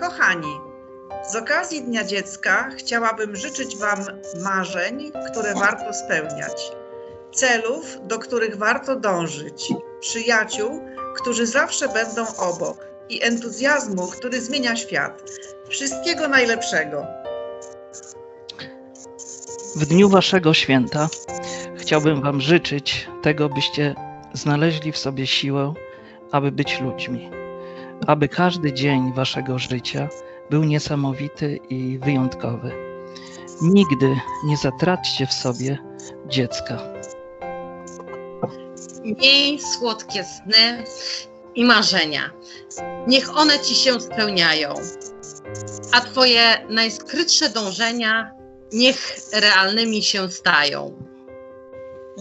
Kochani, z okazji Dnia Dziecka chciałabym życzyć Wam marzeń, które warto spełniać, celów, do których warto dążyć, przyjaciół, którzy zawsze będą obok i entuzjazmu, który zmienia świat. Wszystkiego najlepszego. W dniu Waszego święta chciałbym Wam życzyć tego, byście znaleźli w sobie siłę, aby być ludźmi, aby każdy dzień Waszego życia był niesamowity i wyjątkowy. Nigdy nie zatraćcie w sobie dziecka. Miej słodkie sny i marzenia. Niech one ci się spełniają, a twoje najskrytsze dążenia niech realnymi się stają.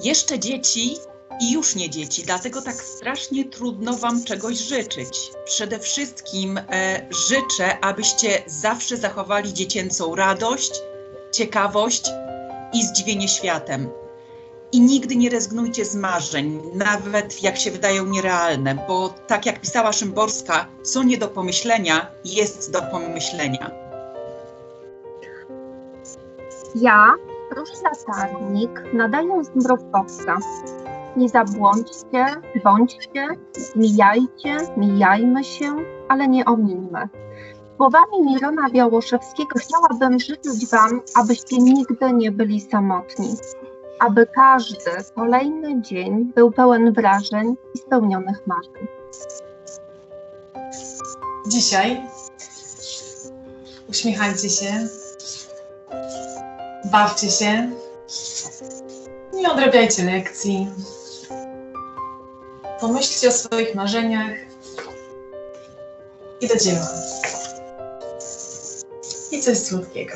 Jeszcze dzieci i już nie dzieci, dlatego tak strasznie trudno Wam czegoś życzyć. Przede wszystkim e, życzę, abyście zawsze zachowali dziecięcą radość, ciekawość i zdziwienie światem. I nigdy nie rezygnujcie z marzeń, nawet jak się wydają nierealne, bo tak jak pisała Szymborska, co nie do pomyślenia, jest do pomyślenia. Ja, Róż Latarnik, nadaję z Mrówkowca. Nie zabłądźcie, bądźcie, mijajcie, mijajmy się, ale nie omińmy. Słowami Mirona Białoszewskiego chciałabym życzyć Wam, abyście nigdy nie byli samotni. Aby każdy kolejny dzień był pełen wrażeń i spełnionych marzeń. Dzisiaj uśmiechajcie się, bawcie się, nie odrabiajcie lekcji. Pomyślcie o swoich marzeniach i do dzieła. I coś słodkiego.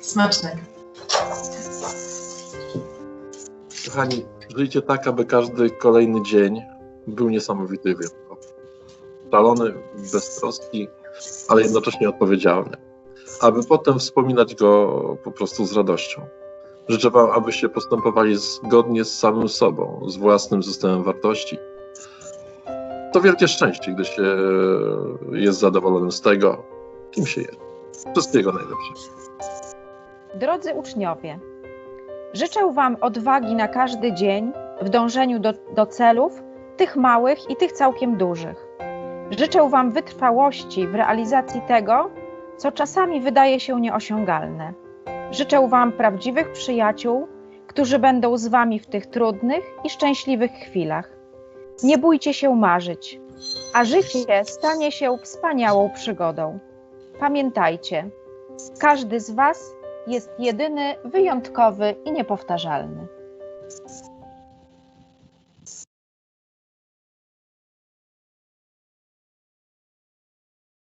Smacznego. Kochani, żyjcie tak, aby każdy kolejny dzień był niesamowity wyjątkowy. Szalony, beztroski, ale jednocześnie odpowiedzialny. Aby potem wspominać go po prostu z radością. Życzę Wam, abyście postępowali zgodnie z samym sobą, z własnym systemem wartości. To wielkie szczęście, gdy się jest zadowolonym z tego, kim się jest. Wszystkiego najlepszego. Drodzy uczniowie, życzę Wam odwagi na każdy dzień w dążeniu do, do celów, tych małych i tych całkiem dużych. Życzę Wam wytrwałości w realizacji tego, co czasami wydaje się nieosiągalne. Życzę Wam prawdziwych przyjaciół, którzy będą z Wami w tych trudnych i szczęśliwych chwilach. Nie bójcie się marzyć, a życie stanie się wspaniałą przygodą. Pamiętajcie, każdy z Was jest jedyny, wyjątkowy i niepowtarzalny.